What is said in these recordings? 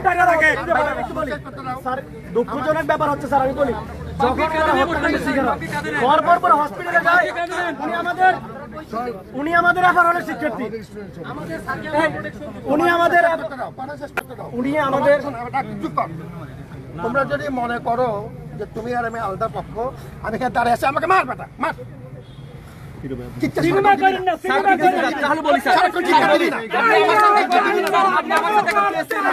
টাকা রাখে স্যার দুঃখজনক ব্যাপার হচ্ছে স্যার আমি বলি যখন ওরা হত্যাকাণ্ডের শিকার হয়, হওয়ার পর পর হসপিটালে যায় উনি আমাদের উনি আমাদের আবার হলের শিক্ষার্থী উনি আমাদের উনি আমাদের তোমরা যদি মনে করো যে তুমি আর আমি আলাদা পক্ষ আমি এখানে দাঁড়িয়ে আছি আমাকে মার বেটা মার করেন না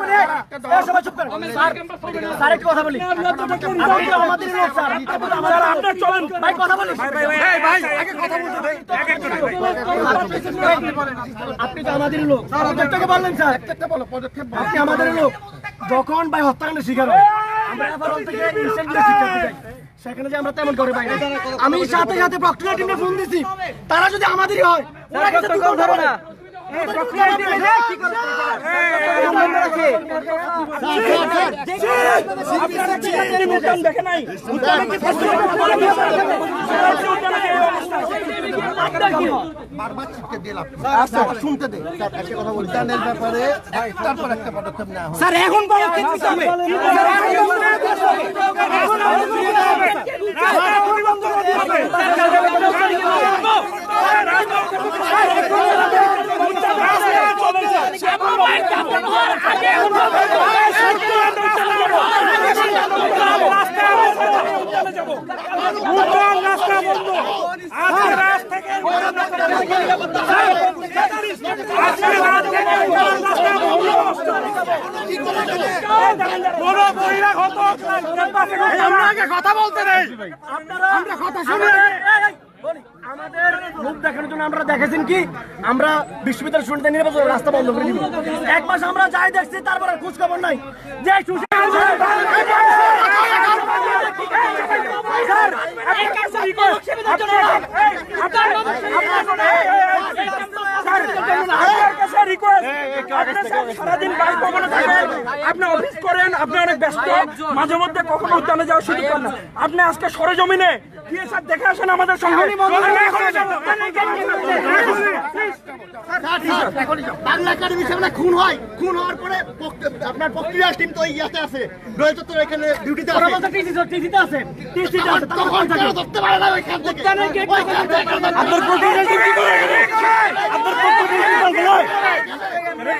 স্যার স্যার একটু কথা বলি। আপনি তো আমাদের লোক স্যার আপনি তো আমাদের লোক। আপনার চলেন। ভাই কথা বলি। আপনি তো আমাদের প্রত্যেকটাকে বললেন স্যার। আপনি আমাদের লোক। যখন ভাই হত্যাকাণ্ডের শিকার হয় আমরা এবার থেকে সেখানে যে আমরা তেমন করে পাই আমি সাথে সাথে প্রক্রিয়া টিমে ফোন দিছি। তারা যদি আমাদেরই হয় ওরা ধরো না। হয় স্যার এখন পদক্ষেপ নিতে রাস্তা বন্ধ। আজকে রাত থেকে আজকে রাত থেকে রাস্তা বন্ধ। কোনো বহিরাগত আমরা আগে কথা বলতে নেই। আমরা কথা শুনে আমাদের মুখ দেখানোর জন্য আমরা দেখেছেন কি? আমরা বিশ্ববিদ্যালয় শুনতে নির্বাচন রাস্তা বন্ধ করে দিব। এক মাস আমরা যাই দেখছি তারপরে খোঁজ খবর নাই। যে আপনার কাছে রিকোয়েস্ট সারাদিন বাইক কখনো থাকেন। আপনি অফিস করেন আপনি অনেক ব্যস্ত। মাঝে মধ্যে কখনো উদ্যানে যাওয়ার সুযোগ পান না। আপনি আজকে সরেজমিনে গিয়ে স্যার দেখে আসেন আমাদের সঙ্গে। বাংলা একাডেমি সামনে খুন হয়। খুন হওয়ার পরে আপনার প্রক্রিয়া টিম তো ইয়াতে আছে। রয়েছে তো এখানে ডিউটিতে আছে। টিসিতে আছে। টিসিতে আছে তখন কেন ধরতে পারে না ওইখান থেকে। ওইখান থেকে কেন প্রতিনিধি কি করে? আপনার প্রতিনিধি কি করে?